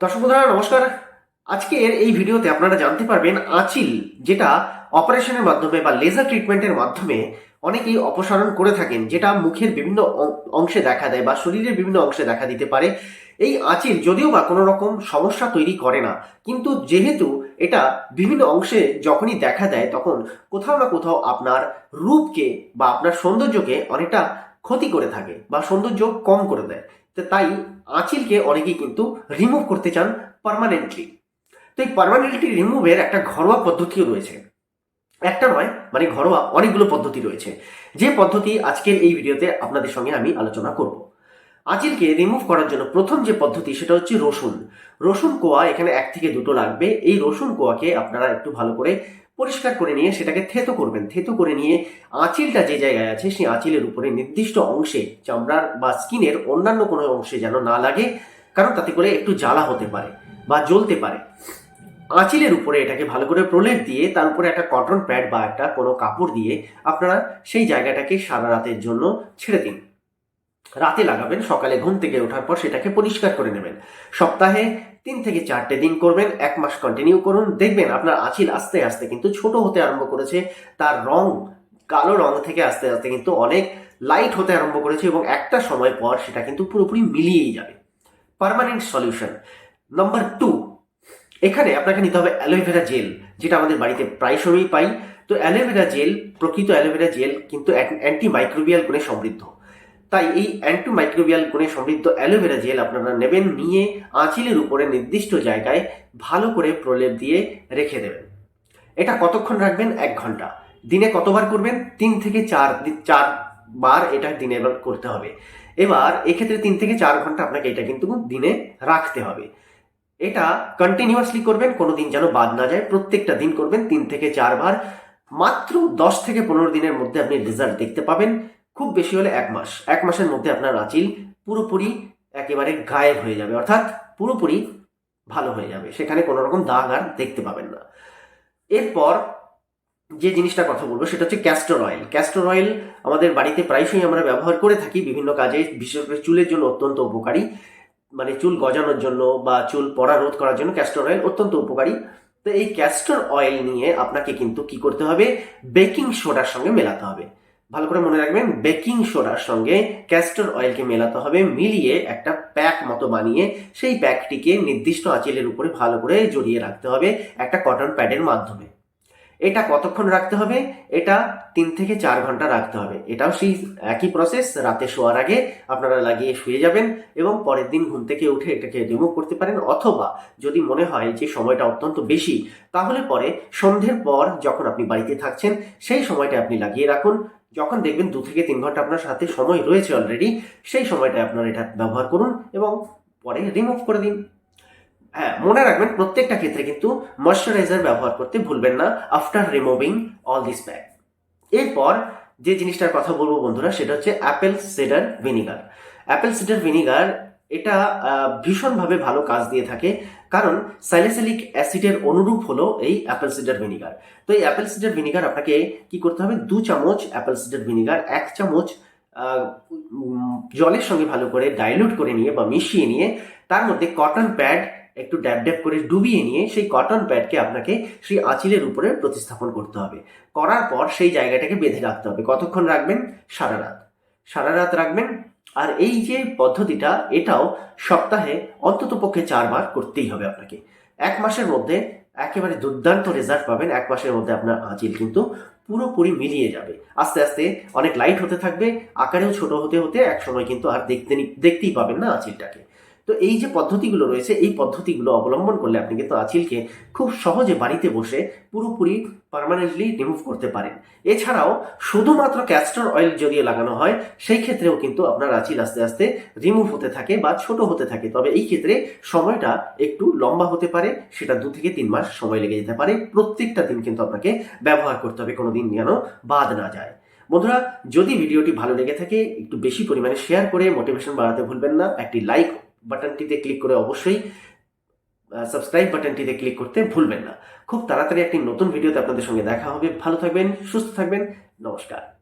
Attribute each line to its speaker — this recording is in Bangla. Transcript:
Speaker 1: দর্শক বন্ধুরা, নমস্কার। আজকের এই ভিডিওতে আপনারা জানতে পারবেন আঁচিল, যেটা অপারেশনের মাধ্যমে বা লেজার ট্রিটমেন্টের মাধ্যমে অনেকেই অপসারণ করে থাকেন, যেটা মুখের বিভিন্ন অংশে দেখা দেয় বা শরীরের বিভিন্ন অংশে দেখা দিতে পারে। এই আঁচিল যদিও বা কোনো রকম সমস্যা তৈরি করে না, কিন্তু যেহেতু এটা বিভিন্ন অংশে যখনই দেখা দেয়, তখন কোথাও না কোথাও আপনার রূপকে বা আপনার সৌন্দর্যকে অনেকটা ক্ষতি করে থাকে বা সৌন্দর্য কম করে দেয়। তাই আঁচিলকে অনেকেই কিন্তু রিমুভ করতে চান পার্মানেন্টলি তো এই পার্মানেন্টলি রিমুভের একটা ঘরোয়া পদ্ধতিও রয়েছে। একটা নয় মানে ঘরোয়া অনেকগুলো পদ্ধতি রয়েছে। যে পদ্ধতি আজকের এই ভিডিওতে আপনাদের সঙ্গে আমি আলোচনা করব। আঁচিলকে রিমুভ করার জন্য প্রথম যে পদ্ধতি সেটা হচ্ছে রসুন। রসুন কোয়া এখানে এক থেকে দুটো লাগবে। এই রসুন কোয়াকে আপনারা একটু ভালো করে পরিষ্কার করে নিয়ে সেটাকে থেতো করবেন। থেতো করে নিয়ে আঁচিলটা যে জায়গায় আছে সেই আঁচিলের উপরে নির্দিষ্ট অংশে চামড়ার বা স্কিনের অন্যান্য কোনো অংশে যেন না লাগে, কারণ তাতে করে একটু জ্বালা হতে পারে বা জ্বলতে পারে। আঁচিলের উপরে এটাকে ভালো করে প্রলেপ দিয়ে তার উপরে একটা কটন প্যাড বা একটা কোনো কাপড় দিয়ে আপনারা সেই জায়গাটাকে সারা রাতের জন্য ছেড়ে দিন। রাতে লাগাবেন, সকালে ঘুম থেকে ওঠার পর সেটাকে পরিষ্কার করে নেবেন। সপ্তাহে তিন থেকে চারটে দিন করবেন, এক মাস কন্টিনিউ করুন। দেখবেন আপনার আঁচিল আস্তে আস্তে কিন্তু ছোট হতে আরম্ভ করেছে। তার রং কালো রং থেকে আস্তে আস্তে কিন্তু অনেক লাইট হতে আরম্ভ করেছে এবং একটা সময় পর সেটা কিন্তু পুরোপুরি মিলিয়েই যাবে। পার্মানেন্ট সলিউশন নাম্বার টু এখানে আপনাকে নিতে হবে অ্যালোভেরা জেল যেটা আমাদের বাড়িতে প্রায় সময়ই পাই। তো অ্যালোভেরা জেল প্রকৃত অ্যালোভেরা জেল কিন্তু অ্যান্টি মাইক্রোবিয়াল গুণে সমৃদ্ধ। তাই এই অ্যান্টি মাইক্রোবিয়াল গুণে সমৃদ্ধ অ্যালোভেরা জেল আপনারা নেবেন, নিয়ে আঁচিলের উপরে নির্দিষ্ট জায়গায় ভালো করে প্রলেপ দিয়ে রেখে দেবেন। এটা কতক্ষণ রাখবেন? এক ঘণ্টা। দিনে কতবার করবেন? তিন থেকে চার চার বার এটা দিনে করতে হবে। এবার এক্ষেত্রে তিন থেকে চার ঘণ্টা আপনাকে এটা কিন্তু দিনে রাখতে হবে। এটা কন্টিনিউয়াসলি করবেন, কোনো দিন যেন বাদ না যায়। প্রত্যেকটা দিন করবেন, তিন থেকে চারবার মাত্র দশ থেকে পনেরো দিনের মধ্যে আপনি রেজাল্ট দেখতে পাবেন। খুব বেশি হলে এক মাস। এক মাসের মধ্যে আপনার আঁচিল পুরোপুরি একেবারে গায়েব হয়ে যাবে, অর্থাৎ পুরোপুরি ভালো হয়ে যাবে। সেখানে কোনো রকম দাগ আর দেখতে পাবেন না। এরপর যে জিনিসটা কথা বলব, সেটা হচ্ছে ক্যাস্টর অয়েল ক্যাস্টর অয়েল আমাদের বাড়িতে প্রায়শই আমরা ব্যবহার করে থাকি, বিভিন্ন কাজে, বিশেষ করে চুলের জন্য অত্যন্ত উপকারী। মানে চুল গজানোর জন্য বা চুল পড়া রোধ করার জন্য ক্যাস্টর অয়েল অত্যন্ত উপকারী। তো এই ক্যাস্টর অয়েল নিয়ে আপনাকে কিন্তু কি করতে হবে? বেকিং সোডার সঙ্গে মেলাতে হবে। ভালো করে মনে রাখবেন, বেকিং সোডার সঙ্গে ক্যাস্টর অয়েলকে মেলাতে হবে, মিলিয়ে একটা প্যাক মতো বানিয়ে সেই প্যাকটিকে নির্দিষ্ট আঁচিলের উপরে ভালো করে জড়িয়ে রাখতে হবে একটা কটন প্যাডের মাধ্যমে। এটা কতক্ষণ রাখতে হবে? এটা তিন থেকে চার ঘণ্টা রাখতে হবে। এটাও সেই একই প্রসেস রাতে শোয়ার আগে আপনারা লাগিয়ে শুয়ে যাবেন এবং পরের দিন ঘুম থেকে উঠে এটাকে রিমুভ করতে পারেন, অথবা যদি মনে হয় যে সময়টা অত্যন্ত বেশি, তাহলে পরে সন্ধ্যের পর যখন আপনি বাড়িতে থাকছেন, সেই সময়টা আপনি লাগিয়ে রাখুন। যখন দেখবেন দু থেকে তিন ঘণ্টা আপনার সাথে সময় রয়েছে অলরেডি সেই সময়টা আপনার এটা ব্যবহার করুন এবং পরে রিমুভ করে দিন। হ্যাঁ মনে রাখবেন প্রত্যেকটা ক্ষেত্রে কিন্তু ময়শ্চারাইজার ব্যবহার করতে ভুলবেন না after removing all this pack এরপর যে জিনিসটার কথা বলব বন্ধুরা, সেটা হচ্ছে apple cider vinegar apple cider vinegar এটা ভীষণভাবে ভালো কাজ দিয়ে থাকে। কারণ স্যালিসিলিক অ্যাসিডের অনুরূপ হলো এই অ্যাপেল সিডার ভিনিগার। তো এই অ্যাপেল সিডার ভিনিগার আপনাকে কি করতে হবে? দু চামচ অ্যাপেল সিডার ভিনিগার, এক চামচ জলের সঙ্গে ভালো করে ডাইলুট করে নিয়ে বা মিশিয়ে নিয়ে তার মধ্যে কটন প্যাড একটু ড্যাব ড্যাব করে ডুবিয়ে নিয়ে সেই কটন প্যাডকে আপনাকে সেই আঁচিলের উপরে প্রতিস্থাপন করতে হবে। করার পর সেই জায়গাটাকে বেঁধে রাখতে হবে। কতক্ষণ রাখবেন? সারা রাত। সারা রাত রাখবেন? আর এই যে পদ্ধতিটা, এটাও সপ্তাহে অন্তত পক্ষে চারবার করতেই হবে আপনাকে। এক মাসের মধ্যে একেবারে দুর্দান্ত রেজাল্ট পাবেন, এক মাসের মধ্যে আপনার আঁচিল কিন্তু পুরোপুরি মিলিয়ে যাবে। আস্তে আস্তে অনেক লাইট হতে থাকবে, আকারেও ছোট হতে হতে এক সময় কিন্তু আর দেখতে দেখতেই পাবেন না আঁচিলটাকে তো এই যে পদ্ধতিগুলো রয়েছে, এই পদ্ধতিগুলো অবলম্বন করলে আপনি কিন্তু আঁচিলকে খুব সহজে বাড়িতে বসে পুরোপুরি পার্মানেন্টলি রিমুভ করতে পারেন। এছাড়াও শুধুমাত্র ক্যাস্টর অয়েল যদি লাগানো হয়, সেই ক্ষেত্রেও কিন্তু আপনার আঁচিল আস্তে আস্তে রিমুভ হতে থাকে বা ছোট হতে থাকে। তবে এই ক্ষেত্রে সময়টা একটু লম্বা হতে পারে, সেটা দু থেকে তিন মাস সময় লেগে যেতে পারে। প্রত্যেকটা দিন কিন্তু আপনাকে ব্যবহার করতে হবে, কোনো দিন যেন বাদ না যায়। বন্ধুরা, যদি ভিডিওটি ভালো লেগে থাকে, একটু বেশি পরিমাণে শেয়ার করে মোটিভেশন বাড়াতে ভুলবেন না। একটি লাইক বাটনটিতে ক্লিক করে অবশ্যই সাবস্ক্রাইব বাটনটিতে ক্লিক করতে ভুলবেন না। খুব তাড়াতাড়ি একটি নতুন ভিডিওতে আপনাদের সঙ্গে দেখা হবে। ভালো থাকবেন, সুস্থ থাকবেন। নমস্কার।